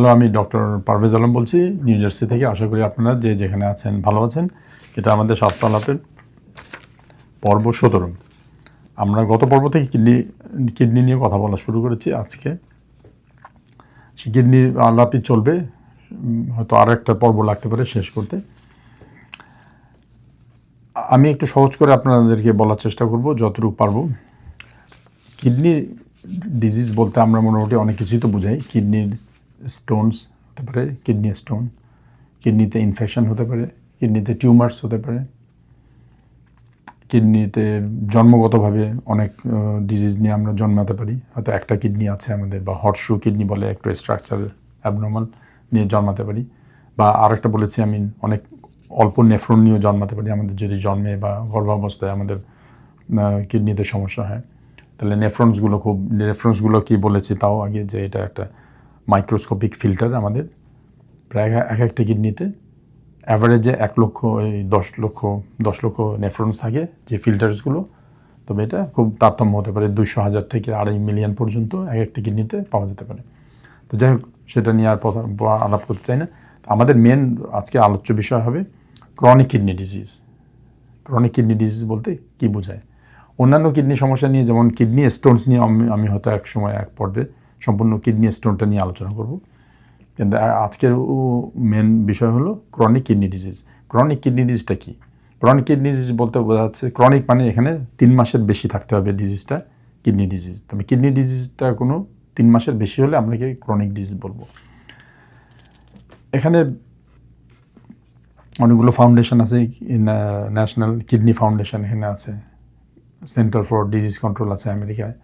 Hello, আমি doctor Parvez Alam বলছি, new jersey থেকে। আশা করি আপনারা যে যেখানে আছেন ভালো আছেন। এটা আমাদের স্বাস্থ্য আলাপের পর্ব সতেরো। আমরা গত পর্ব থেকে কিডনি কিডনি নিয়ে কথা বলা শুরু করেছি আজকে। সে কিডনি আলাপই চলবে, হয়তো আরও একটা পর্ব লাগতে পারে শেষ করতে। আমি একটু সহজ করে আপনাদেরকে বলার চেষ্টা করব, যতটুকু পারব। কিডনি ডিজিজ বলতে আমরা মোটামুটি অনেক কিছুই তো বুঝাই। কিডনির স্টোনস হতে পারে কিডনি স্টোন কিডনিতে ইনফেকশন হতে পারে কিডনিতে টিউমার্স হতে পারে কিডনিতে জন্মগতভাবে অনেক ডিজিজ নিয়ে আমরা জন্মাতে পারি। হয়তো একটা কিডনি আছে আমাদের, বা হটশু কিডনি বলে একটু স্ট্রাকচার অ্যাবনর্মাল নিয়ে জন্মাতে পারি। বা আরেকটা বলেছি আমি অনেক অল্প নেফ্রন নিয়েও জন্মাতে পারি। আমাদের যদি জন্মে বা গর্ভাবস্থায় আমাদের কিডনিতে সমস্যা হয়, তাহলে নেফ্রন্সগুলো খুব নেফ্রন্সগুলো কি বলেছি তাও আগে যে এটা একটা মাইক্রোস্কোপিক ফিল্টার আমাদের। প্রায় এক একটা কিডনিতে অ্যাভারেজে এক লক্ষ দশ লক্ষ দশ লক্ষ নেফ্রন্স থাকে যে ফিল্টার্সগুলো তবে এটা খুব তারতম্য হতে পারে দুশো হাজার থেকে আড়াই মিলিয়ন পর্যন্ত এক একটা কিডনিতে পাওয়া যেতে পারে। তো যাই হোক, সেটা নিয়ে আর আলাপ করতে চাই না। আমাদের মেন আজকে আলোচ্য বিষয় হবে chronic kidney disease chronic kidney disease বলতে কি বোঝায়? অন্যান্য কিডনি সমস্যা নিয়ে যেমন কিডনি স্টোনস নিয়ে আমি আমি হয়তো এক সময় এক পর্বে সম্পূর্ণ কিডনি স্টোনটা নিয়ে আলোচনা করব। কিন্তু আজকের মেন বিষয় হলো chronic kidney disease chronic kidney ডিজিজটা কী? ক্রনিক কিডনি ডিজিজ বলতে বোঝা যাচ্ছে ক্রনিক মানে এখানে তিন মাসের বেশি থাকতে হবে ডিজিজটা কিডনি ডিজিজ তবে কিডনি ডিজিজটা কোনো তিন মাসের বেশি হলে আমরা কি ক্রনিক ডিজিজ বলব। এখানে অনেকগুলো ফাউন্ডেশন আছে ন্যাশনাল কিডনি ফাউন্ডেশন এখানে আছে। সেন্টার ফর ডিজিজ কন্ট্রোল আছে আমেরিকায়।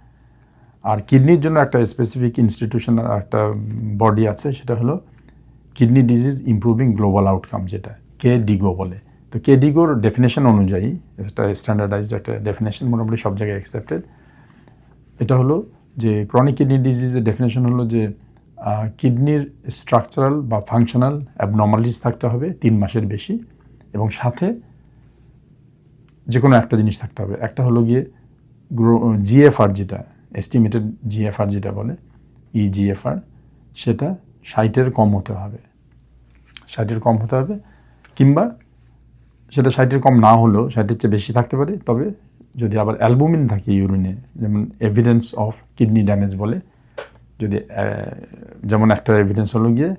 আর কিডনির জন্য একটা স্পেসিফিক ইনস্টিটিউশন একটা বডি আছে, সেটা হলো kidney disease improving global outcome যেটা, কে ডিগো বলে। তো কে ডিগোর ডেফিনেশন অনুযায়ী, এটা স্ট্যান্ডার্ডাইজড একটা ডেফিনেশন মোটামুটি সব জায়গায় অ্যাকসেপ্টেড এটা হলো যে ক্রনিক কিডনি ডিজিজের ডেফিনেশন হলো যে কিডনির স্ট্রাকচারাল বা ফাংশনাল অ্যাবনর্মালিটিস থাকতে হবে তিন মাসের বেশি এবং সাথে যে কোনো একটা জিনিস থাকতে হবে। একটা হলো গিয়ে গ্রো জিএফআর যেটা এস্টিমেটেড জিএফআর যেটা বলে ই জিএফআর সেটা ষাটের কম হতে হবে। ষাটের কম হতে হবে, কিংবা সেটা ষাটের কম না হলেও ষাটের চেয়ে বেশি থাকতে পারে। তবে যদি আবার অ্যালবুমিন থাকে ইউরিনে, যেমন এভিডেন্স অফ কিডনি ড্যামেজ বলে, যদি যেমন একটা এভিডেন্স হলো গিয়ে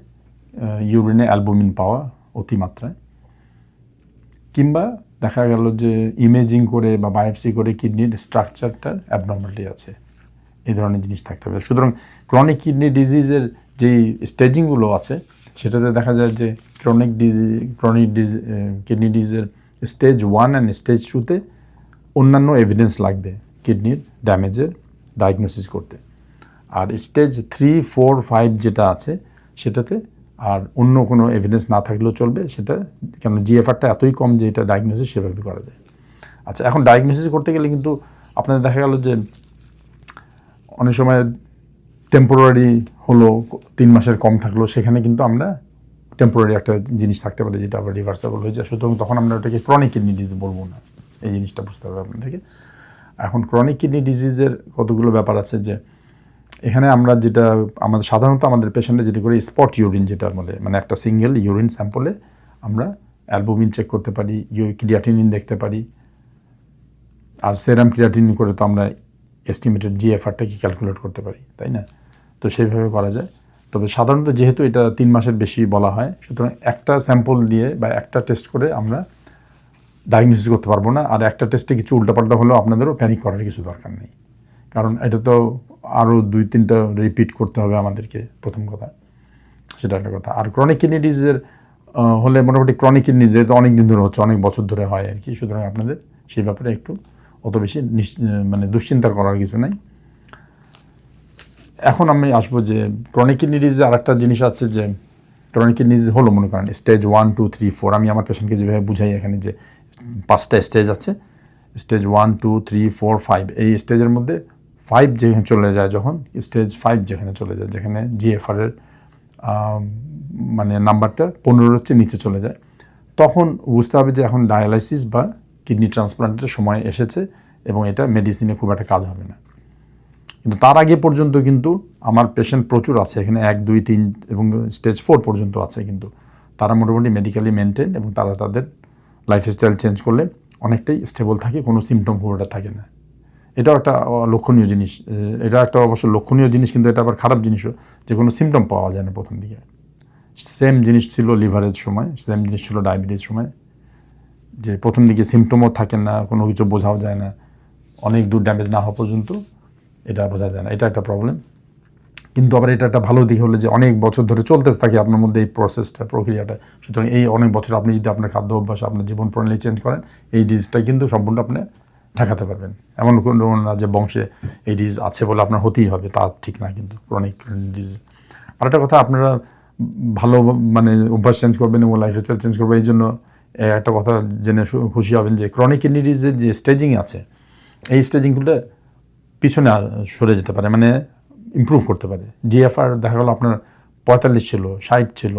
ইউরিনে অ্যালবুমিন পাওয়া অতিমাত্রায়, কিংবা দেখা গেল যে ইমেজিং করে বা বায়োপসি করে কিডনির স্ট্রাকচারটার অ্যাবনর্মালিটি আছে। এই ধরনের জিনিস থাকতে হবে। সুতরাং ক্রনিক কিডনি ডিজিজের যেই স্টেজিংগুলো আছে, সেটাতে দেখা যায় যে chronic disease chronic disease kidney ডিজিজের stage one and stage টুতে অন্যান্য এভিডেন্স লাগবে কিডনির ড্যামেজের ডায়াগনোসিস করতে। আর স্টেজ থ্রি ফোর ফাইভ যেটা আছে, সেটাতে আর অন্য কোনো এভিডেন্স না থাকলেও চলবে, সেটা কেন জিএফআরটা এতই কম যে এটা ডায়াগনোসিস সেভাবে করা যায়। আচ্ছা এখন ডায়াগনোসিস করতে গেলে কিন্তু আপনাদের দেখা গেল যে অনেক সময় টেম্পোরারি হলো, তিন মাসের কম থাকল, সেখানে কিন্তু আমরা টেম্পোরারি একটা জিনিস থাকতে পারে যেটা আবার রিভার্সেবল হয়ে যায়। সুতরাং তখন আমরা ওটাকে ক্রনিক কিডনি ডিজিজ বলব না। এই জিনিসটা বুঝতে হবে আপনাদেরকে। এখন ক্রনিক কিডনি ডিজিজের কতগুলো ব্যাপার আছে যে, এখানে আমরা যেটা, আমাদের সাধারণত আমাদের পেশেন্টে যেটা করি স্পট ইউরিন যেটা বলে মানে একটা সিঙ্গেল ইউরিন স্যাম্পলে আমরা অ্যালবুমিন চেক করতে পারি, ইউ ক্রিয়াটিনিন দেখতে পারি। আর সেরাম ক্রিয়াটিনিন করে তো আমরা এস্টিমেটেড জিএফআরটাকে ক্যালকুলেট করতে পারি, তাই না? তো সেইভাবে করা যায়। তবে সাধারণত যেহেতু এটা তিন মাসের বেশি বলা হয়, সুতরাং একটা স্যাম্পল দিয়ে বা একটা টেস্ট করে আমরা ডায়াগনোসিস করতে পারব না। আর একটা টেস্টে কিছু উল্টাপাল্টা হলেও আপনাদেরও প্যানিক করার কিছু দরকার নেই। কারণ এটা তো আরও দুই তিনটা রিপিট করতে হবে আমাদেরকে, প্রথম কথা। সেটা একটা কথা। আর ক্রনিক কিডনি ডিজিজের হলে মোটামুটি ক্রনিক কিডনি যেহেতু অনেক দিন ধরে হচ্ছে, অনেক বছর ধরে হয় আর কি, সুতরাং আপনাদের সেই ব্যাপারে একটু অত বেশি মানে দুশ্চিন্তা করার কিছু নাই। এখন আমি আসব যে ক্রনিক কিডনি ডিজিজে আরেকটা জিনিস আছে যে ক্রনিক কিডনি ডিজিজ হলো মনে করেন stage one two three four আমি আমার পেশেন্টকে যেভাবে বুঝাই এখানে যে পাঁচটা স্টেজ আছে stage one two three four five এই স্টেজের মধ্যে ফাইভ যেখানে চলে যায় যখন স্টেজ ফাইভ যেখানে চলে যায়, যেখানে জিএফআর এর মানে নাম্বারটা পনেরোর হচ্ছে নিচে চলে যায়, তখন বুঝতে হবে যে এখন ডায়ালাইসিস বা কিডনি ট্রান্সপ্লান্টের সময় এসেছে এবং এটা মেডিসিনে খুব একটা কাজ হবে না। কিন্তু তার আগে পর্যন্ত কিন্তু আমার পেশেন্ট প্রচুর আছে, এখানে এক, দুই, তিন এবং স্টেজ ফোর পর্যন্ত আছে কিন্তু। তারা মোটামুটি মেডিকেলি মেনটেন এবং তারা তাদের লাইফস্টাইল চেঞ্জ করলে অনেকটাই স্টেবল থাকে, কোনো সিমটম পুরোটা থাকে না। এটাও একটা লক্ষণীয় জিনিস এটা একটা অবশ্য লক্ষণীয় জিনিস কিন্তু এটা আবার খারাপ জিনিসও যে কোনো সিমটম পাওয়া যায় না প্রথম দিকে। সেম জিনিস ছিল লিভারের সময় সেম জিনিস ছিল ডায়াবেটিস সময়। যে প্রথম দিকে সিমটমও থাকে না, কোনো কিছু বোঝাও যায় না, অনেক দূর ড্যামেজ না হওয়া পর্যন্ত এটা বোঝা যায় না, এটা একটা প্রবলেম কিন্তু আবার এটা একটা ভালো দিক হলো যে অনেক বছর ধরে চলতে থাকে আপনার মধ্যে এই প্রসেসটা প্রক্রিয়াটা। সুতরাং এই অনেক বছর আপনি যদি আপনার খাদ্য অভ্যাস, আপনার জীবন প্রণালী চেঞ্জ করেন, এই ডিজিজটা কিন্তু সম্পূর্ণ আপনি ঠেকাতে পারবেন। এমন কোনো না যে বংশে এই ডিজিজ আছে বলে আপনার হতেই হবে, তা ঠিক না কিন্তু ক্রনিক ডিজিজ আরেকটা কথা, আপনারা ভালো মানে অভ্যাস চেঞ্জ করবেন এবং লাইফস্টাইল চেঞ্জ করবেন, এই জন্য একটা কথা জেনে খুশি হবেন যে ক্রনিক কিডনি ডিজিজের যে স্টেজিং আছে, এই স্টেজিংগুলো পিছনে সরে যেতে পারে মানে ইমপ্রুভ করতে পারে। জিএফআর দেখা গেলো আপনার পঁয়তাল্লিশ ছিল, ষাট ছিল,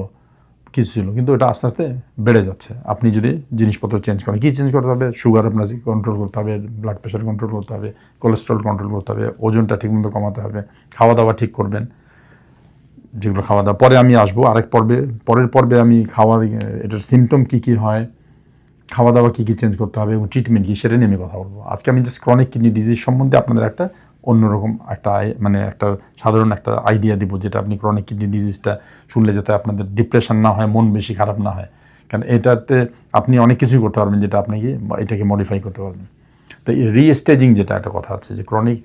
কিছু ছিল, কিন্তু এটা আস্তে আস্তে বেড়ে যাচ্ছে। আপনি যদি জিনিসপত্র চেঞ্জ করেন, কী চেঞ্জ করতে হবে? সুগার আপনার কন্ট্রোল করতে হবে ব্লাড প্রেশার কন্ট্রোল করতে হবে কোলেস্ট্রল কন্ট্রোল করতে হবে, ওজনটা ঠিকমতো কমাতে হবে, খাওয়া দাওয়া ঠিক করবেন যেগুলো খাওয়া দাওয়া। পরে আমি আসব, আরেক পর্বে, পরের পর্বে আমি খাওয়া, এটার সিমটম কী কী হয়, খাওয়া দাওয়া কী কী চেঞ্জ করতে হবে এবং ট্রিটমেন্ট কী, সেটা নিয়ে আমি কথা বলব। আজকে আমি জাস্ট ক্রনিক কিডনি ডিজিজ সম্বন্ধে আপনাদের একটা অন্যরকম একটা মানে একটা সাধারণ একটা আইডিয়া দিব, যেটা আপনি ক্রনিক কিডনি ডিজিজটা শুনলে যাতে আপনাদের ডিপ্রেশন না হয়, মন বেশি খারাপ না হয়। কারণ এটাতে আপনি অনেক কিছুই করতে পারবেন, যেটা আপনাকে এটাকে মডিফাই করতে পারবেন। তো এই রিস্টেজিং যেটা একটা কথা আছে, যে ক্রনিক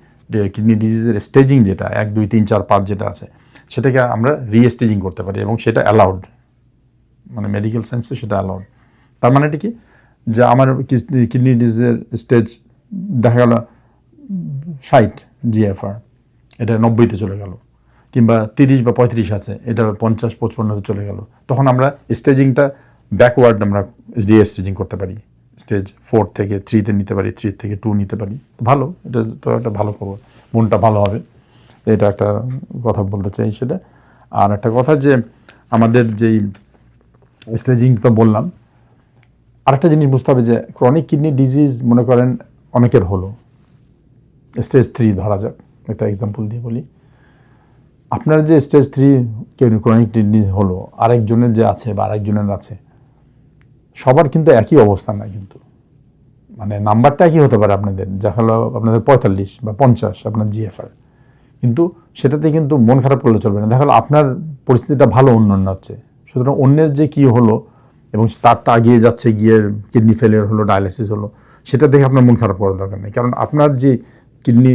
কিডনি ডিজিজের স্টেজিং যেটা, এক, দুই, তিন, চার, পাঁচ যেটা আছে সেটাকে আমরা রিস্টেজিং করতে পারি এবং সেটা অ্যালাউড মানে মেডিকেল সায়েন্সে সেটা অ্যালাউড তার মানেটা কি? যে আমার কিডনি ডিজিজের স্টেজ দেখা গেল ষাট জিএফআর এটা নব্বইতে চলে গেল, কিংবা তিরিশ বা পঁয়ত্রিশ আছে, এটা পঞ্চাশ, পঁচপন্নতে চলে গেল। তখন আমরা স্টেজিংটা ব্যাকওয়ার্ড আমরা ডি স্টেজিং করতে পারি। স্টেজ ফোর থেকে থ্রিতে নিতে পারি থ্রি থেকে টু নিতে পারি। ভালো, এটা তো একটা ভালো খবর। মনটা ভালো হবে। এটা একটা কথা বলতে চাই সেটা আর একটা কথা যে, আমাদের যেই স্টেজিং তো বললাম, আরেকটা জিনিস বুঝতে হবে যে ক্রনিক কিডনি ডিজিজ মনে করেন অনেকের হলো। স্টেজ থ্রি ধরা যাক, একটা এক্সাম্পল দিয়ে বলি। আপনার যে স্টেজ থ্রি কেউ ক্রনিক কিডনি হলো, আরেকজনের যে আছে বা আরেকজনের আছে, সবার কিন্তু একই অবস্থা না কিন্তু। মানে নাম্বারটা একই হতে পারে আপনাদের, যা হলো আপনাদের পঁয়তাল্লিশ বা পঞ্চাশ, আপনার জিএফআর কিন্তু সেটাতে কিন্তু মন খারাপ করলে চলবে না। দেখা গেলো আপনার পরিস্থিতিটা ভালো উন্নয়ন হচ্ছে। সুতরাং অন্যের যে কী হলো এবং তারটা এগিয়ে যাচ্ছে, গিয়ে কিডনি ফেলিয়ার হলো ডায়ালিসিস হলো, সেটা দেখে আপনার মন খারাপ করার দরকার নেই। কারণ আপনার যে কিডনি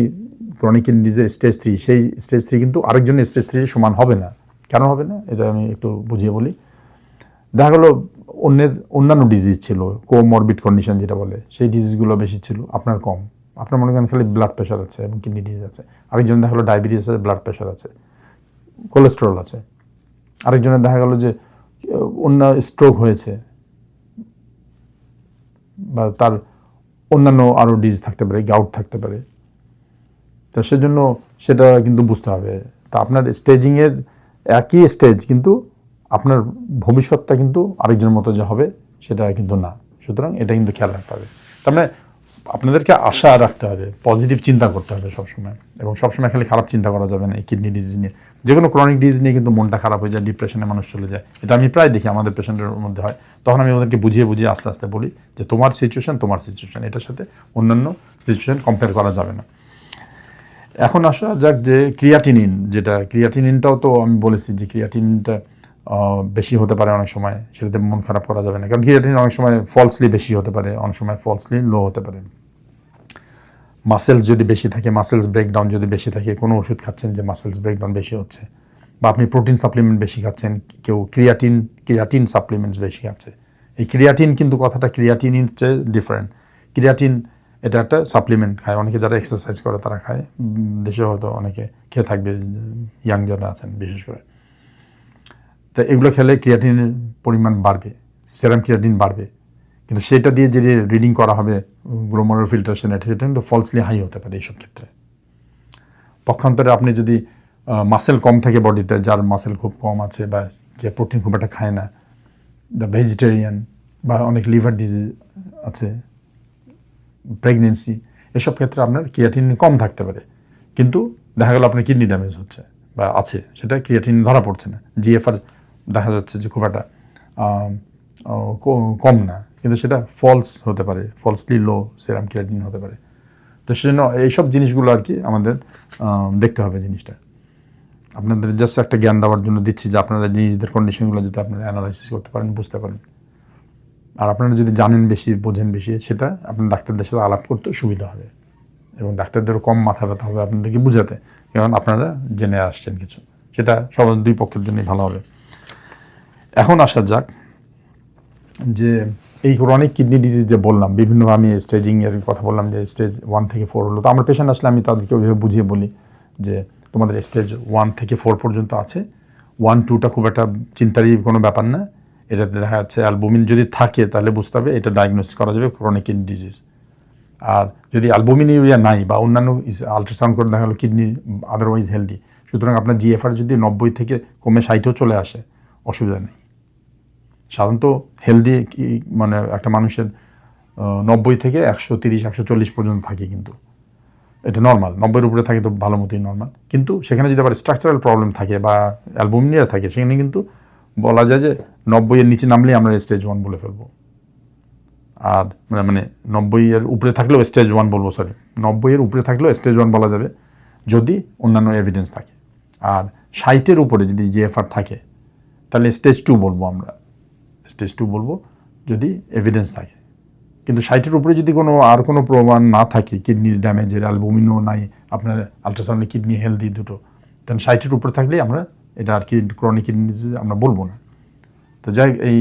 ক্রনিক কিডনি ডিজিজের স্টেজ থ্রি সেই স্টেজ থ্রি কিন্তু আরেকজনের স্টেজ থ্রি সমান হবে না। কেন হবে না? এটা আমি একটু বুঝিয়ে বলি। দেখা গেলো অন্যের অন্যান্য ডিজিজ ছিল কোমরবিড কন্ডিশন যেটা বলে, সেই ডিজিজগুলো বেশি ছিল, আপনার কম। আপনার মনে করেন খালি ব্লাড প্রেশার আছে এবং কিডনি ডিজিজ আছে। আরেকজন দেখা গেলো ডায়াবেটিস আছে ব্লাড প্রেশার আছে কোলেস্টেরল আছে। আরেকজনের দেখা গেল যে অন্য স্ট্রোক হয়েছে, বা তার অন্যান্য আরও ডিজিজ থাকতে পারে গাউট থাকতে পারে। তো সেজন্য সেটা কিন্তু বুঝতে হবে। তা আপনার স্টেজিংয়ের একই স্টেজ কিন্তু আপনার ভবিষ্যৎটা কিন্তু আরেকজনের মতো যে হবে, সেটা কিন্তু না। সুতরাং এটা কিন্তু খেয়াল রাখতে হবে। তার মানে আপনাদেরকে আশা রাখতে হবে পজিটিভ চিন্তা করতে হবে সবসময়। এবং সবসময় খালি খারাপ চিন্তা করা যাবে না, এই কিডনি ডিজিজ নিয়ে। যে কোনো ক্রনিক ডিজিজ নিয়ে কিন্তু মনটা খারাপ হয়ে যায় ডিপ্রেশনে মানুষ চলে যায়। এটা আমি প্রায় দেখি, আমাদের পেশেন্টের মধ্যে হয়। তখন আমি ওদেরকে বুঝিয়ে বুঝিয়ে আস্তে আস্তে বলি যে তোমার সিচুয়েশন তোমার সিচুয়েশন এটার সাথে অন্যান্য সিচুয়েশন কম্পেয়ার করা যাবে না। এখন আসা যাক যে ক্রিয়াটিনিন যেটা ক্রিয়াটিনিনটাও তো আমি বলেছি যে ক্রিয়াটিনিনটা বেশি হতে পারে অনেক সময়। সেটাতে মন খারাপ করা যাবে না। কারণ ক্রিয়াটিনিন অনেক সময় ফলসলি বেশি হতে পারে, অনেক সময় ফলসলি লো হতে পারে। মাসেলস যদি বেশি থাকে মাসেলস ব্রেকডাউন যদি বেশি থাকে, কোনো ওষুধ খাচ্ছেন যে মাসেলস ব্রেকডাউন বেশি হচ্ছে? বা আপনি প্রোটিন সাপ্লিমেন্ট বেশি খাচ্ছেন, কেউ ক্রিয়াটিন ক্রিয়াটিন সাপ্লিমেন্টস বেশি খাচ্ছে। এই ক্রিয়াটিন কিন্তু কথাটা ক্রিয়াটিনের চেয়ে ডিফারেন্ট ক্রিয়াটিন এটা একটা সাপ্লিমেন্ট খায়। অনেকে যারা এক্সারসাইজ করে তারা খায়। দেশে হয়তো অনেকে খেয়ে থাকবে ইয়াং যারা আছেন বিশেষ করে। তা এগুলো খেলে ক্রিয়াটিনের পরিমাণ বাড়বে সেরাম ক্রিয়াটিন বাড়বে। কিন্তু সেটা দিয়ে যে রিডিং করা হবে গ্লোমারোল ফিল্টারেশন এটা সেটা কিন্তু ফলসলি হাই হতে পারে এইসব ক্ষেত্রে। পক্ষান্তরে আপনি যদি মাসেল কম থাকে বডিতে, যার মাসেল খুব কম আছে বা যে প্রোটিন খুব একটা খায় না দ্য ভেজিটেরিয়ান বা অনেক লিভার ডিজিজ আছে প্রেগনেন্সি এসব ক্ষেত্রে আপনার ক্রিয়াটিন কম থাকতে পারে। কিন্তু দেখা গেল আপনার কিডনি ড্যামেজ হচ্ছে বা আছে, সেটা ক্রিয়েটিন ধরা পড়ছে না। জিএফআর দেখা যাচ্ছে যে খুব একটা কম না। কিন্তু সেটা ফলস হতে পারে ফলসলি লো সেরাম ক্রিয়েটিন হতে পারে। তো সেজন্য এইসব জিনিসগুলো আর কি আমাদের দেখতে হবে জিনিসটা। আপনাদের জাস্ট একটা জ্ঞান দেওয়ার জন্য দিচ্ছি যে আপনারা নিজেদের কন্ডিশনগুলো যদি আপনারা অ্যানালাইসিস করতে পারেন, বুঝতে পারেন। আর আপনারা যদি জানেন বেশি, বোঝেন বেশি, সেটা আপনার ডাক্তারদের সাথে আলাপ করতে সুবিধা হবে। এবং ডাক্তারদেরও কম মাথা ব্যথা হবে আপনাদেরকে বুঝাতে, কারণ আপনারা জেনে আসছেন কিছু। সেটা সবার দুই পক্ষের জন্যই ভালো হবে। এখন আসা যাক যে এই ক্রনিক কিডনি ডিজিজ যে বললাম বিভিন্ন আমি স্টেজিং এর কথা বললাম যে স্টেজ ওয়ান থেকে ফোর হলো। তো আমার পেশেন্ট আসলে আমি তাদেরকে ওইভাবে বুঝিয়ে বলি যে তোমাদের স্টেজ ওয়ান থেকে ফোর পর্যন্ত আছে। ওয়ান টুটা খুব একটা চিন্তারই কোনো ব্যাপার না। এটাতে দেখা যাচ্ছে অ্যালবুমিন যদি থাকে তাহলে বুঝতে হবে এটা ডায়াগনোসিস করা যাবে ক্রনিক কিডনি ডিজিজ আর যদি অ্যালবুমিন ইউরিয়া নাই বা অন্যান্য আলট্রাসাউন্ড করে দেখা গেলো কিডনি আদারওয়াইজ হেলদি সুতরাং আপনার জিএফআর যদি নব্বই থেকে কমে ষাটও চলে আসে, অসুবিধা নেই। সাধারণত হেলদি মানে একটা মানুষের নব্বই থেকে একশো তিরিশ, একশো চল্লিশ পর্যন্ত থাকে কিন্তু। এটা নর্মাল নব্বইয়ের উপরে থাকে তো ভালো মতোই নর্মাল কিন্তু সেখানে যদি আবার স্ট্রাকচারাল প্রবলেম থাকে বা অ্যালবুমিনিয়া থাকে, সেখানে কিন্তু বলা যায় যে নব্বইয়ের নিচে নামলেই আমরা স্টেজ ওয়ান বলে ফেলব। আর মানে মানে নব্বইয়ের উপরে থাকলেও স্টেজ ওয়ান বলব সরি নব্বইয়ের উপরে থাকলেও স্টেজ ওয়ান বলা যাবে যদি অন্যান্য এভিডেন্স থাকে। আর ষাটের উপরে যদি জিএফআর থাকে, তাহলে স্টেজ টু বলব আমরা। স্টেজ টু বলব, যদি এভিডেন্স থাকে। কিন্তু ষাটের উপরে যদি কোনো আর কোনো প্রমাণ না থাকে কিডনির ড্যামেজের অ্যালবুমিনও নাই, আপনার আলট্রাসাউন্ডে কিডনি হেলদি দুটো তাহলে ষাটের উপরে থাকলেই আমরা এটা আর কি ক্রনিক কিডনি ডিজিজ আমরা বলব না। তো যাই, এই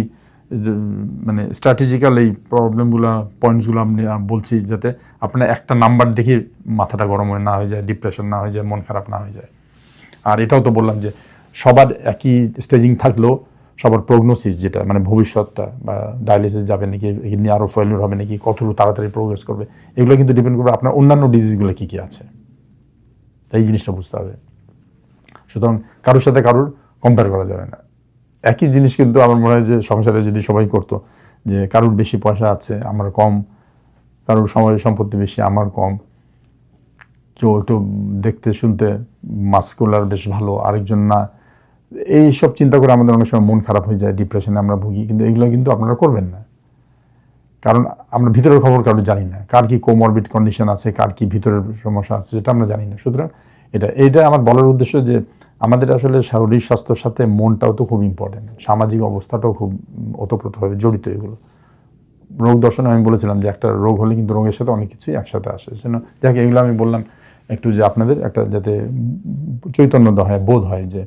মানে স্ট্র্যাটেজিক্যাল এই প্রবলেমগুলো পয়েন্টসগুলো আমি বলছি যাতে আপনার একটা নাম্বার দেখে মাথাটা গরম হয়ে না হয়ে যায় ডিপ্রেশন না হয়ে যায়, মন খারাপ না হয়ে যায়। আর এটাও তো বললাম যে সবার একই স্টেজিং থাকলেও সবার প্রগনোসিস যেটা মানে ভবিষ্যৎটা বা ডায়ালিসিস যাবে নাকি কিডনি আরও ফেলিউর হবে নাকি, কতটুকু তাড়াতাড়ি প্রোগ্রেস করবে, এগুলো কিন্তু ডিপেন্ড করবে আপনার অন্যান্য ডিজিজগুলো কী কী আছে। এই জিনিসটা বুঝতে হবে। সুতরাং কারোর সাথে কারোর কম্পেয়ার করা যাবে না। একই জিনিস কিন্তু আমার মনে হয় যে সংসারে যদি সবাই করতো, যে কারোর বেশি পয়সা আছে, আমার কম, কারোর সময় সম্পত্তি বেশি, আমার কম, কেউ একটু দেখতে শুনতে মাস্কুলার বেশ ভালো, আরেকজন না এই সব চিন্তা করে আমাদের অনেক সময় মন খারাপ হয়ে যায় ডিপ্রেশনে আমরা ভুগি, কিন্তু এগুলো কিন্তু আপনারা করবেন না। কারণ আমরা ভিতরের খবর কারও জানি না, কার কি কোমরবিড কন্ডিশন আছে, কার কি ভিতরের সমস্যা আছে, সেটা আমরা জানি না। সুতরাং এটা এটা আমার বলার উদ্দেশ্য যে আমাদের আসলে শারীরিক স্বাস্থ্যের সাথে মনটাও তো খুব ইম্পর্টেন্ট সামাজিক অবস্থাটাও খুব ওতপ্রোতভাবে জড়িত এগুলো। রোগ দর্শনে আমি বলেছিলাম যে একটা রোগ হলে কিন্তু রোগের সাথে অনেক কিছুই একসাথে আসে। সেজন্য যাক, এগুলো আমি বললাম একটু যে আপনাদের একটা যাতে চৈতন্য হয়, বোধ হয় যে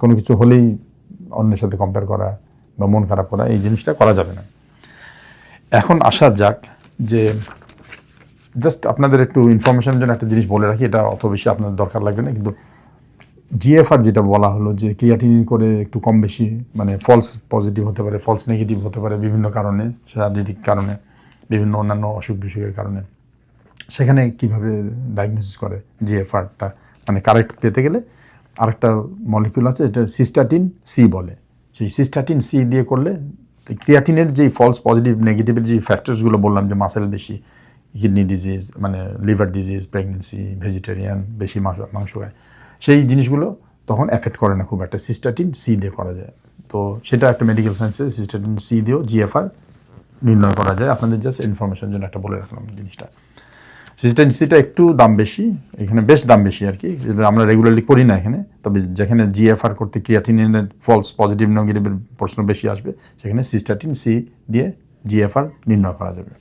কোনো কিছু হলেই অন্যের সাথে কম্পেয়ার করা বা মন খারাপ করা, এই জিনিসটা করা যাবে না। এখন আসা যাক যে জাস্ট আপনাদের একটু ইনফরমেশনের জন্য একটা জিনিস বলে রাখি, এটা অত বেশি আপনাদের দরকার লাগবে না, কিন্তু জিএফআর যেটা বলা হলো যে ক্রিয়াটিন করে একটু কম বেশি মানে ফলস পজিটিভ হতে পারে ফলস নেগেটিভ হতে পারে বিভিন্ন কারণে, শারীরিক কারণে, বিভিন্ন অন্যান্য অসুখ বিসুখের কারণে। সেখানে কীভাবে ডায়াগনোসিস করে জিএফআরটা মানে কারেক্ট পেতে গেলে আরেকটা মলিকিউল আছে, এটা সিস্টাটিন সি বলে। সেই সিস্টাটিন সি দিয়ে করলে ক্রিয়াটিনের যেই ফলস পজিটিভ নেগেটিভের যে ফ্যাক্টরসগুলো বললাম যে মাসেল বেশি কিডনি ডিজিজ মানে লিভার ডিজিজ প্রেগনেন্সি ভেজিটেরিয়ান বেশি মাংস মাংস খায়, সেই জিনিসগুলো তখন এফেক্ট করে না খুব একটা। সিস্টাটিন সি দিয়ে করা যায়। তো সেটা একটা মেডিকেল সায়েন্সে সিস্টাটিন সি দিয়েও জিএফআর নির্ণয় করা যায়। আপনাদের জাস্ট ইনফরমেশনের জন্য একটা বলে রাখলাম জিনিসটা। সিস্টেন্সিটা একটু দাম বেশি, এখানে বেশ দাম বেশি আর কি আমরা রেগুলারলি করি না এখানে, তবে যেখানে জিএফআর করতে ক্রিয়াটিনের ফলস পজিটিভ নেগেটিভের প্রশ্ন বেশি আসবে, সেখানে সিস্টাটিন সি দিয়ে জিএফআর নির্ণয় করা যাবে।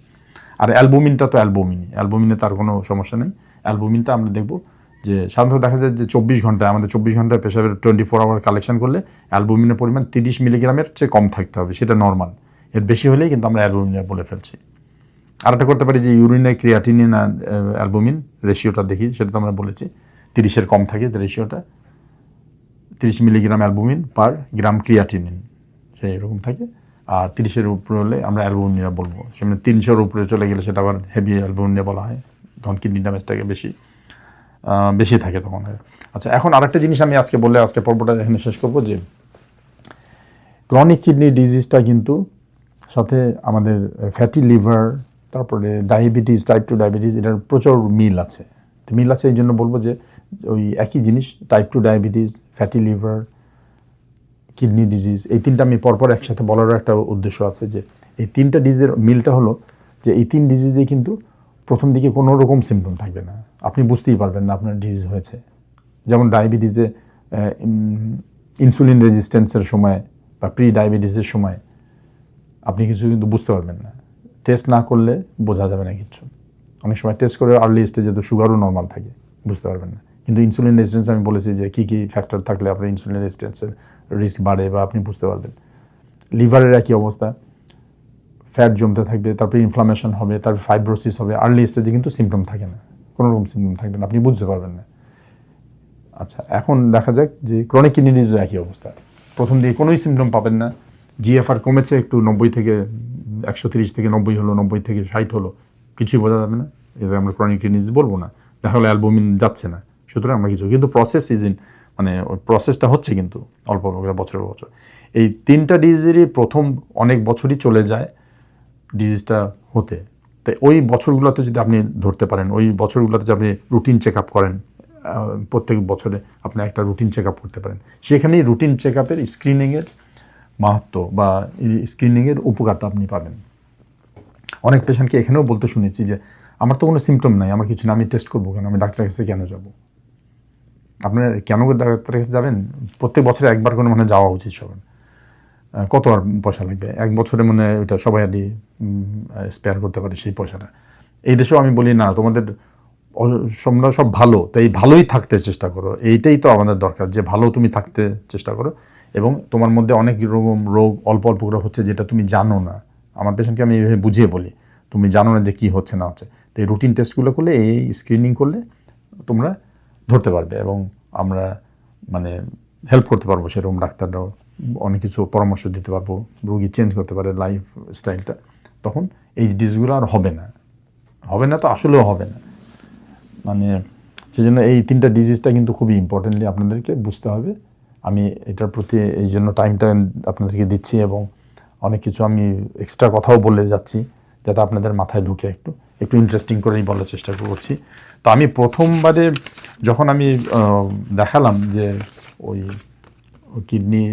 আর অ্যালবুমিনটা তো অ্যালবুমিনই অ্যালবুমিনে তার কোনো সমস্যা নেই। অ্যালবুমিনটা আমরা দেখব যে, সাধারণত দেখা যায় যে চব্বিশ ঘন্টায়, আমাদের চব্বিশ ঘন্টায় পেশাবের টোয়েন্টি ফোর আওয়ার কালেকশন করলে অ্যালবুমিনের পরিমাণ তিরিশ মিলিগ্রামের চেয়ে কম থাকতে হবে, সেটা নর্মাল এর বেশি হলেই কিন্তু আমরা অ্যালবুমিনে বলে ফেলছি। আরেকটা করতে পারি যে ইউরিনে ক্রিয়াটিনিন আর অ্যালবুমিন রেশিওটা দেখি, সেটা তো আমরা বলেছি। তিরিশের কম থাকে রেশিওটা। তিরিশ milligram albumin per gram creatinine সেই এরকম থাকে। আর তিরিশের উপরে হলে আমরা অ্যালবুমিনিয়া বলব। সেখানে তিনশোর উপরে চলে গেলে সেটা আবার হেভি অ্যালবুমিনিয়া বলা হয়। তখন কিডনি ড্যামেজটাকে বেশি বেশি থাকে তখন। আচ্ছা এখন আরেকটা জিনিস আমি আজকে বললে আজকে পর্বটা এখানে শেষ করব যে ক্রনিক কিডনি ডিজিজটা কিন্তু সাথে আমাদের ফ্যাটি লিভার তারপরে ডায়াবেটিস টাইপ টু ডায়াবেটিস এটার প্রচুর মিল আছে। তো মিল আছে এই জন্য বলব যে ওই একই জিনিস type two diabetes fatty liver kidney disease এই তিনটা আমি পরপর একসাথে বলারও একটা উদ্দেশ্য আছে যে এই তিনটা ডিজিজের মিলটা হলো যে এই তিন ডিজিজে কিন্তু প্রথম দিকে কোনো রকম সিমটম থাকবে না। আপনি বুঝতেই পারবেন না আপনার ডিজিজ হয়েছে। যেমন ডায়াবেটিসে ইনসুলিন রেজিস্ট্যান্সের সময় বা প্রি ডায়াবেটিসের সময় আপনি কিছু কিন্তু বুঝতে পারবেন না। টেস্ট না করলে বোঝা যাবে না কিছু। অনেক সময় টেস্ট করে আর্লি স্টেজে তো সুগারও নর্মাল থাকে, বুঝতে পারবেন না। কিন্তু ইনসুলিন রেজিস্ট্যান্স আমি বলেছি যে কী কী ফ্যাক্টর থাকলে আপনার ইনসুলিন রেজিস্ট্যান্সের রিস্ক বাড়ে বা আপনি বুঝতে পারবেন। লিভারের একই অবস্থা ফ্যাট জমতে থাকবে, তারপরে ইনফ্লামেশন হবে, তারপর ফাইব্রোসিস হবে আর্লি স্টেজে কিন্তু সিমটম থাকে না, কোনো রকম সিমটম থাকবে না, আপনি বুঝতে পারবেন না। আচ্ছা এখন দেখা যাক যে ক্রনিক কিডনি ডিজিজও একই অবস্থা। প্রথম দিকে কোনোই সিমটম পাবেন না জিএফআর কমেছে একটু নব্বই থেকে একশো তিরিশ থেকে নব্বই হলো, নব্বই থেকে ষাট হলো, কিছুই বোঝা যাবে না। এটা আমরা ক্রনিক ডিজিজ বলব না দেখা হলো অ্যালবুমিন যাচ্ছে না। সুতরাং আমরা কিছু কিন্তু প্রসেস ইজ ইন মানে ওই প্রসেসটা হচ্ছে কিন্তু অল্প অল্প বছরের বছর। এই তিনটা ডিজিজেরই প্রথম অনেক বছরই চলে যায় ডিজিজটা হতে। তাই ওই বছরগুলোতে যদি আপনি ধরতে পারেন, ওই বছরগুলোতে যদি আপনি রুটিন চেক আপ করেন প্রত্যেক বছরে আপনি একটা রুটিন চেক আপ করতে পারেন। সেখানেই রুটিন চেক আপের স্ক্রিনিংয়ের মাহাত্ম বা স্ক্রিনিংয়ের উপকারটা আপনি পাবেন। অনেক পেশেন্টকে এখানেও বলতে শুনেছি যে, আমার তো কোনো সিমটম নাই, আমার কিছু না, আমি টেস্ট করব কেন? আমি ডাক্তারের কাছে কেন যাব? আপনার কেন ডাক্তারের কাছে যাবেন? প্রত্যেক বছরে একবার করে মানে যাওয়া উচিত সবার। কত আর পয়সা লাগবে? এক বছরে মনে ওইটা সবাই আর স্পেয়ার করতে পারে সেই পয়সাটা। এই দেশেও আমি বলি, না, তোমাদের তোমরা সব ভালো তো এই ভালোই থাকতে চেষ্টা করো। এইটাই তো আমাদের দরকার, যে ভালো তুমি থাকতে চেষ্টা করো। এবং তোমার মধ্যে অনেক রকম রোগ, অল্প অল্প করে হচ্ছে যেটা তুমি জানো না। আমার পেশেন্টকে আমি এইভাবে বুঝিয়ে বলি, তুমি জানো না যে কী হচ্ছে, না হচ্ছে। তো এই রুটিন টেস্টগুলো করলে, এই স্ক্রিনিং করলে তোমরা ধরতে পারবে এবং আমরা মানে হেল্প করতে পারব সেরকম ডাক্তাররাও। অনেক কিছু পরামর্শ দিতে পারব, রুগী চেঞ্জ করতে পারে লাইফ স্টাইলটা তখন এই ডিজিজগুলো আর হবে না। হবে না তো আসলেও হবে না। মানে সেই জন্য এই তিনটা ডিজিজটা কিন্তু খুবই ইম্পর্টেন্টলি আপনাদেরকে বুঝতে হবে। আমি এটার প্রতি এই জন্য টাইমটা আপনাদেরকে দিচ্ছি এবং অনেক কিছু আমি এক্সট্রা কথাও বলে যাচ্ছি যাতে আপনাদের মাথায় ঢুকে একটু একটু ইন্টারেস্টিং করেই বলার চেষ্টা করছি। তো আমি প্রথমবারে যখন আমি দেখালাম যে ওই কিডনি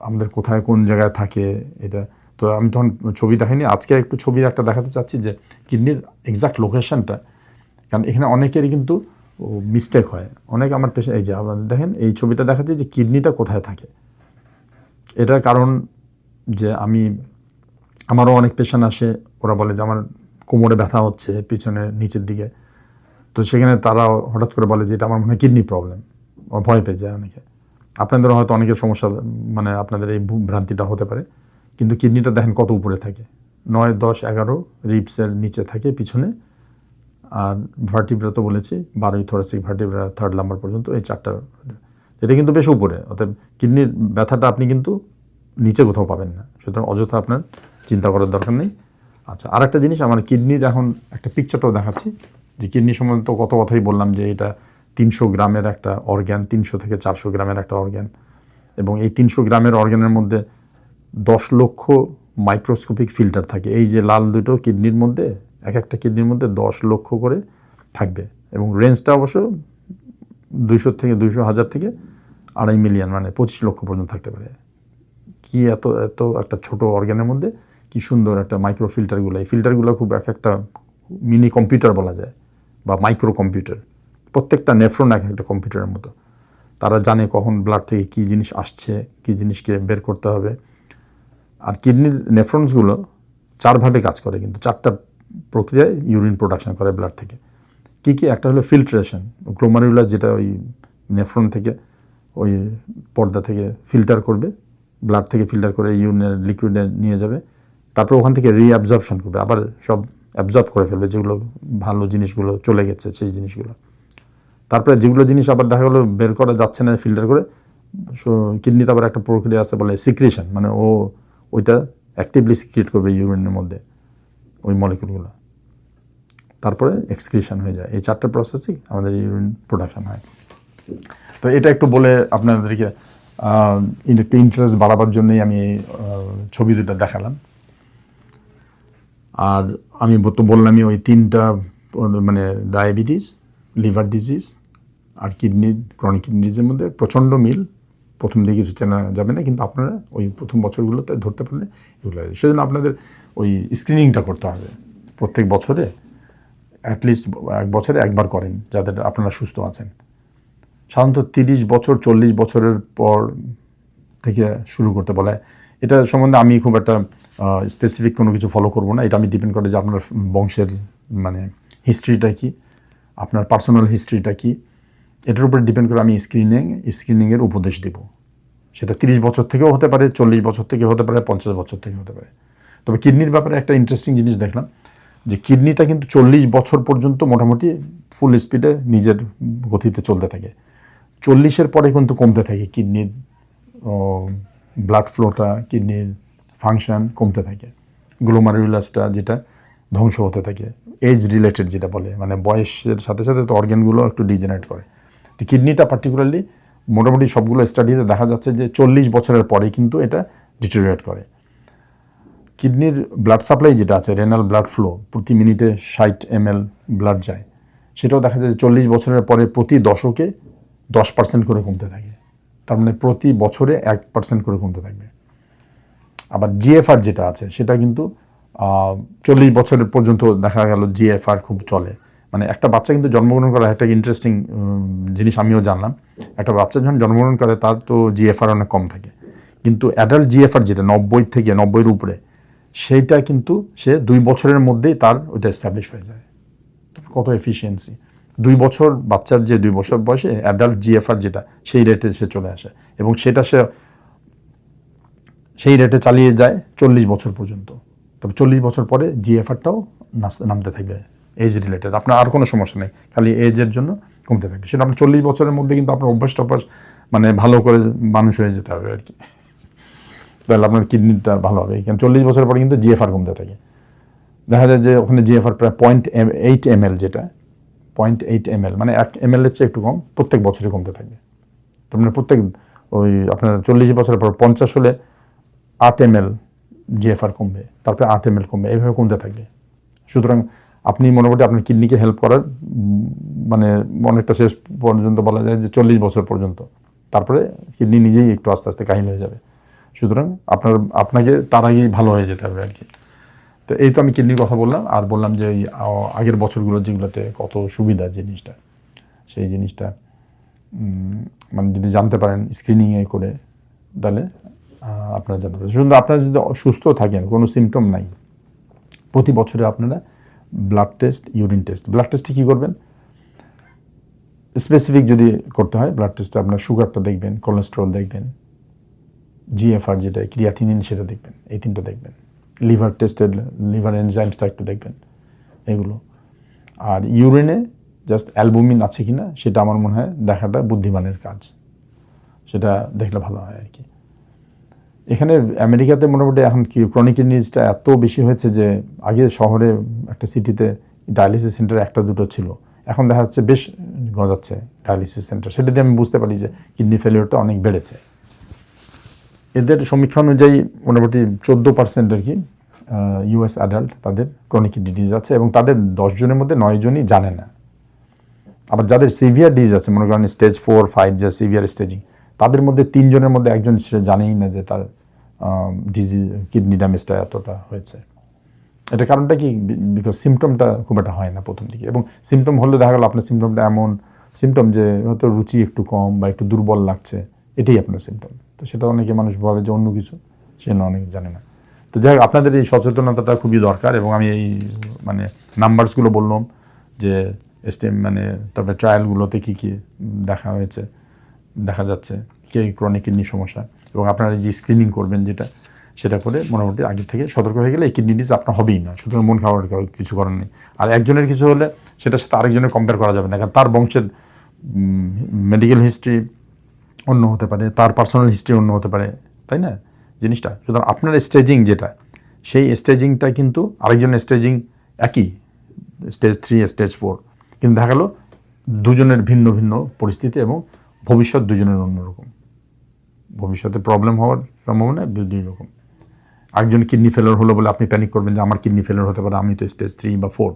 আমাদের কোথায় কোন জায়গায় থাকে এটা, তো আমি তখন ছবি দেখাইনি, আজকে একটু ছবি একটা দেখাতে চাচ্ছি যে কিডনির এক্সাক্ট লোকেশনটা কারণ এখানে অনেকেরই কিন্তু মিস্টেক হয়। অনেক আমার পেশেন্ট এই যে আপনাদের দেখেন, এই ছবিটা দেখাচ্ছে যে কিডনিটা কোথায় থাকে। এটার কারণ যে আমি আমারও অনেক পেশেন্ট আসে, ওরা বলে যে আমার কোমরে ব্যথা হচ্ছে পিছনে, নিচের দিকে। তো সেখানে তারা হঠাৎ করে বলে যে এটা আমার মনে হয় কিডনি প্রবলেম ভয় পেয়ে যায় অনেকে। আপনাদেরও হয়তো অনেকের সমস্যা মানে আপনাদের এই ভ্রান্তিটা হতে পারে। কিন্তু কিডনিটা দেখেন কত উপরে থাকে। নয়, দশ, এগারো রিপসের নিচে থাকে পিছনে। আর ভার্টিব্রা তো বলেছি, বারোই থোরাসিক ভার্টিব্রা থার্ড নাম্বার পর্যন্ত এই চারটা, এটা কিন্তু বেশ উপরে অর্থাৎ কিডনির ব্যথাটা আপনি কিন্তু নিচে কোথাও পাবেন না। সুতরাং অযথা আপনার চিন্তা করার দরকার নেই। আচ্ছা আর একটা জিনিস, আমার কিডনির এখন একটা পিকচারটাও দেখাচ্ছি, যে কিডনি সম্বন্ধে তো কত কথাই বললাম যে এটা তিনশো গ্রামের একটা অর্গ্যান তিনশো থেকে চারশো গ্রামের একটা অর্গ্যান এবং এই তিনশো গ্রামের অর্গ্যানের মধ্যে দশ লক্ষ মাইক্রোস্কোপিক ফিল্টার থাকে। এই যে লাল দুটো কিডনির মধ্যে এক একটা কিডনির মধ্যে দশ লক্ষ করে থাকবে। এবং রেঞ্জটা অবশ্য দুইশো থেকে দুইশো হাজার থেকে আড়াই মিলিয়ন মানে পঁচিশ লক্ষ পর্যন্ত থাকতে পারে। কি এত এত একটা ছোট অর্গানের মধ্যে কি সুন্দর একটা মাইক্রো ফিল্টারগুলো এই ফিল্টারগুলো খুব এক একটা মিনি কম্পিউটার বলা যায়, বা মাইক্রো কম্পিউটার প্রত্যেকটা নেফ্রন এক একটা কম্পিউটারের মতো। তারা জানে কখন ব্লাড থেকে কী জিনিস আসছে, কী জিনিসকে বের করতে হবে। আর কিডনির নেফ্রনসগুলো চারভাবে কাজ করে, কিন্তু চারটা প্রক্রিয়ায় ইউরিন প্রোডাকশন করে ব্লাড থেকে। কী কী? একটা হলো ফিল্ট্রেশন গ্লোমারুলার যেটা ওই নেফ্রন থেকে, ওই পর্দা থেকে ফিল্টার করবে ব্লাড থেকে ফিল্টার করে ইউরিনের লিকুইডে নিয়ে যাবে, তারপর ওখান থেকে রিঅ্যাবজর্পশন করবে, আবার সব অ্যাবজর্ব করে ফেলবে, যেগুলো ভালো জিনিসগুলো চলে গেছে, সেই জিনিসগুলো। তারপরে যেগুলো জিনিস আবার দেখা গেলো বের করা যাচ্ছে না ফিল্টার করে কিডনিতে আবার একটা প্রক্রিয়া আছে বলে সিক্রেশন মানে ও ওইটা অ্যাক্টিভলি সিক্রেট করবে ইউরিনের মধ্যে। ওই মলিকুলগুলো তারপরে এক্সক্রিশন হয়ে যায়। এই চারটে প্রসেসই আমাদের ইউরিন প্রোডাকশন হয়। তো এটা একটু বলে আপনাদেরকে একটু ইন্টারেস্ট বাড়াবার জন্যই আমি ছবি দুটো দেখালাম। আর আমি তো বললামই ওই তিনটা মানে ডায়াবেটিস লিভার ডিজিজ আর কিডনির ক্রনিক কিডনি ডিজিজের মধ্যে প্রচণ্ড মিল। প্রথম দিকে কিছু চেনা যাবে না, কিন্তু আপনারা ওই প্রথম বছরগুলোতে ধরতে পারলে এগুলো সেজন্য আপনাদের ওই স্ক্রিনিংটা করতে হবে। প্রত্যেক বছরে অ্যাটলিস্ট এক বছরে একবার করেন যাদের আপনারা সুস্থ আছেন। সাধারণত তিরিশ বছর, চল্লিশ বছরের পর থেকে শুরু করতে বলে। এটা সম্বন্ধে আমি খুব একটা স্পেসিফিক কোনো কিছু ফলো করব না। এটা আমি ডিপেন্ড করে যে আপনার বংশের মানে হিস্ট্রিটা কি, আপনার পার্সোনাল হিস্ট্রিটা কি। এটার উপরে ডিপেন্ড করে আমি স্ক্রিনিং স্ক্রিনিংয়ের উপদেশ দেব। সেটা তিরিশ বছর থেকেও হতে পারে, চল্লিশ বছর থেকে হতে পারে, পঞ্চাশ বছর থেকে হতে পারে। তবে কিডনির ব্যাপারে একটা ইন্টারেস্টিং জিনিস দেখলাম, যে কিডনিটা কিন্তু চল্লিশ বছর পর্যন্ত মোটামুটি ফুল স্পিডে নিজের গতিতে চলতে থাকে। চল্লিশের পরে কিন্তু কমতে থাকে, কিডনির ব্লাড ফ্লোটা কিডনির ফাংশন কমতে থাকে। গ্লোমারুলাসটা যেটা ধ্বংস হতে থাকে এজ রিলেটেড যেটা বলে মানে বয়সের সাথে সাথে তো অর্গ্যানগুলো একটু ডিজেনারেট করে। তো কিডনিটা পার্টিকুলারলি মোটামুটি সবগুলো স্টাডিতে দেখা যাচ্ছে যে চল্লিশ বছরের পরে কিন্তু এটা ডিটোরিয়েট করে। কিডনির ব্লাড সাপ্লাই যেটা আছে রেনাল ব্লাড ফ্লো প্রতি মিনিটে ষাট এম ব্লাড যায়, সেটাও দেখা যায় যে চল্লিশ বছরের পরে প্রতি দশকে দশ পার্সেন্ট করে কমতে থাকে। তার মানে প্রতি বছরে এক পার্সেন্ট করে কমতে থাকবে। আবার জিএফআর যেটা আছে, সেটা কিন্তু চল্লিশ বছরের পর্যন্ত দেখা গেল জিএফআর খুব চলে। মানে একটা বাচ্চা কিন্তু জন্মগ্রহণ করা, একটা ইন্টারেস্টিং জিনিস আমিও জানলাম। একটা বাচ্চা যখন জন্মগ্রহণ করে, তার তো জিএফআর অনেক কম থাকে। কিন্তু অ্যাডাল্ট জিএফআর যেটা, নব্বই থেকে নব্বইয়ের উপরে সেইটা কিন্তু সে দুই বছরের মধ্যেই তার ওইটা এস্টাবলিশ হয়ে যায়। কত এফিসিয়েন্সি দুই বছর বাচ্চার যে দুই বছর বয়সে অ্যাডাল্ট জিএফআর যেটা, সেই রেটে সে চলে আসে এবং সেটা সে সেই রেটে চালিয়ে যায় চল্লিশ বছর পর্যন্ত। তবে চল্লিশ বছর পরে জিএফআরটাও নামতে থাকবে এজ রিলেটেড আপনার আর কোনো সমস্যা নেই, খালি এজের জন্য কমতে থাকবে। সেটা আপনার চল্লিশ বছরের মধ্যে কিন্তু আপনার অভ্যাস টভ্যাস মানে ভালো করে মানুষ হয়ে যেতে হবে আর কি। তাহলে আপনার কিডনিটা ভালো হবে। কারণ চল্লিশ বছর পরে কিন্তু জিএফআর কমতে থাকে। দেখা যায় যে ওখানে জিএফআর প্রায় পয়েন্ট এইট এম এল যেটা পয়েন্ট এইট এম এল মানে এক এম এর চেয়ে একটু কম, প্রত্যেক বছরে কমতে থাকবে তার মানে প্রত্যেক ওই আপনার চল্লিশ বছরের পর পঞ্চাশ হলে আট এম এল জিএফআর কমবে, তারপরে আট এম এল কমবে, এইভাবে কমতে থাকবে সুতরাং আপনি মোটামুটি আপনার কিডনিকে হেল্প করার মানে অনেকটা শেষ পর্যন্ত বলা যায় যে চল্লিশ বছর পর্যন্ত। তারপরে কিডনি নিজেই একটু আস্তে আস্তে কাহিল হয়ে যাবে। সুতরাং আপনার, আপনাকে তার ভালো হয়ে যেতে হবে আর কি। তো এই তো আমি কিডনির কথা বললাম, আর বললাম যে এই আগের বছরগুলো যেগুলোতে কত সুবিধা জিনিসটা, সেই জিনিসটা মানে যদি জানতে পারেন স্ক্রিনিংয়ে করে, তাহলে আপনারা জানতে পারেন শুধু আপনারা যদি সুস্থ থাকেন, কোনো সিমটম নাই, প্রতি বছরে আপনারা blood test urine test blood টেস্টে কী করবেন? স্পেসিফিক যদি করতে হয় ব্লাড টেস্টে আপনার সুগারটা দেখবেন কোলেস্ট্রল দেখবেন জিএফআর যেটা ক্রিয়াটিনিন সেটা দেখবেন, এই তিনটা দেখবেন। লিভার টেস্টেড লিভার এনজাইমসটা একটু দেখবেন, এগুলো। আর ইউরিনে জাস্ট অ্যালবুমিন আছে কি না সেটা আমার মনে হয় দেখাটা বুদ্ধিমানের কাজ। সেটা দেখলে ভালো হয় আর কি। এখানে আমেরিকাতে মোটামুটি এখন কি ক্রনিক কিডনিজটা এত বেশি হয়েছে যে, আগে শহরে একটা সিটিতে ডায়ালিসিস সেন্টার একটা, দুটো ছিল। এখন দেখা যাচ্ছে বেশ গজাচ্ছে ডায়ালিসিস সেন্টার সেটা দিয়ে আমি বুঝতে পারি যে কিডনি ফেলিওরটা অনেক বেড়েছে। এদের সমীক্ষা অনুযায়ী মোটামুটি চোদ্দ পার্সেন্ট আর কি ইউএস অ্যাডাল্ট তাদের ক্রনিক কিডনি ডিজিজ আছে এবং তাদের দশ জনের মধ্যে নয় জনই জানে না। আবার যাদের সিভিয়ার ডিজ আছে, মনে করেন স্টেজ ফোর ফাইভ যে সিভিয়ার স্টেজিং তাদের মধ্যে তিনজনের মধ্যে একজন সে জানেই না যে তার ডিজিজ কিডনি ড্যামেজটা এতটা হয়েছে। এটা কারণটা কি? বিকজ সিমটমটা খুব একটা হয় না প্রথম দিকে এবং সিমটম হলে দেখা গেল আপনার সিমটমটা এমন সিমটম যে হয়তো রুচি একটু কম বা একটু দুর্বল লাগছে, এটাই আপনার সিমটম তো সেটা অনেকে মানুষ ভাবে যে অন্য কিছু, সে না, অনেকে জানে না। তো যাই হোক, আপনাদের এই সচেতনতাটা খুবই দরকার এবং আমি এই মানে নাম্বারসগুলো বললাম যে এস্টেম মানে তারপরে ট্রায়ালগুলোতে কী কী দেখা হয়েছে, দেখা যাচ্ছে, কে ক্রনিক কিডনি সমস্যা এবং আপনারা যে স্ক্রিনিং করবেন যেটা, সেটা করে মোটামুটি আগে থেকে সতর্ক হয়ে গেলে এই কিডনি ডিজ আপনার হবেই না, সুতরাং মন খাওয়ার কিছু করার নেই। আর একজনের কিছু হলে সেটার সাথে আরেকজনের কম্পেয়ার করা যাবে না, কারণ তার বংশের মেডিকেল হিস্ট্রি অন্য হতে পারে, তার পার্সোনাল হিস্ট্রি অন্য হতে পারে, তাই না? জিনিসটা। সুতরাং আপনার স্টেজিং যেটা, সেই স্টেজিংটা কিন্তু আরেকজনের স্টেজিং একই স্টেজ থ্রি স্টেজ ফোর কিন্তু দেখা গেল, দুজনের ভিন্ন ভিন্ন পরিস্থিতি এবং ভবিষ্যৎ দুজনের অন্যরকম। ভবিষ্যতে প্রবলেম হওয়ার সম্ভাবনা দুই রকম। একজন কিডনি ফেলার হলো বলে আপনি প্যানিক করবেন যে, আমার কিডনি ফেলার হতে পারে, আমি তো স্টেজ থ্রি বা ফোর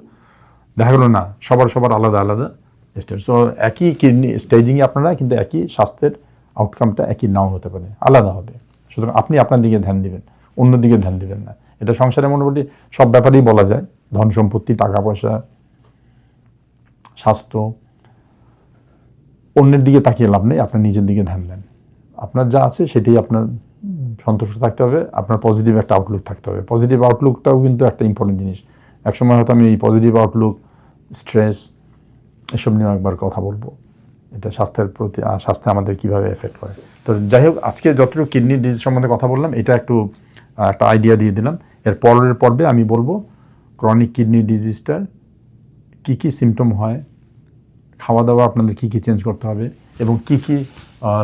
দেখা গেলো না, সবার সবার আলাদা আলাদা স্টেজ তো একই কিডনি স্টেজিংয়ে আপনারা, কিন্তু একই স্বাস্থ্যের আউটকামটা একই নাও হতে পারে, আলাদা হবে। সুতরাং আপনি আপনার দিকে ধ্যান দিবেন অন্য দিকে ধ্যান দিবেন না। এটা সংসারে মোটামুটি সব ব্যাপারেই বলা যায়। ধন সম্পত্তি টাকা পয়সা স্বাস্থ্য, অন্যের দিকে তাকিয়ে লাভ নেই আপনার নিজের দিকে ধ্যান দেন। আপনার যা আছে সেটাই আপনার সন্তুষ্ট থাকতে হবে, আপনার পজিটিভ একটা আউটলুক থাকতে হবে। পজিটিভ আউটলুকটাও কিন্তু একটা ইম্পর্টেন্ট জিনিস। একসময় হয়তো আমি এই পজিটিভ আউটলুক স্ট্রেস এসব নিয়েও একবার কথা বলব। এটা স্বাস্থ্যের প্রতি স্বাস্থ্যে আমাদের কীভাবে এফেক্ট করে। তো যাই হোক, আজকে যতটুকু কিডনি ডিজিজ সম্বন্ধে কথা বললাম, এটা একটু একটা আইডিয়া দিয়ে দিলাম। এর পরের পর্বে আমি বলব ক্রনিক কিডনি ডিজিজটার কী কী সিমটম হয় খাওয়া দাওয়া আপনাদের কী কী চেঞ্জ করতে হবে এবং কী কী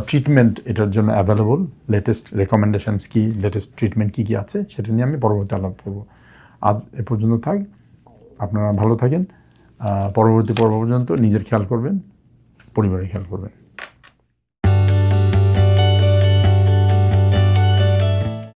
ট্রিটমেন্ট এটার জন্য অ্যাভেলেবল লেটেস্ট রেকমেন্ডেশনস কী লেটেস্ট ট্রিটমেন্ট কী কী আছে সেটা নিয়ে আমি পরবর্তী আলাপ করব। আজ এ পর্যন্ত থাক, আপনারা ভালো থাকেন পরবর্তী পর্ব পর্যন্ত নিজের খেয়াল করবেন। পরিবারের খেয়াল করবেন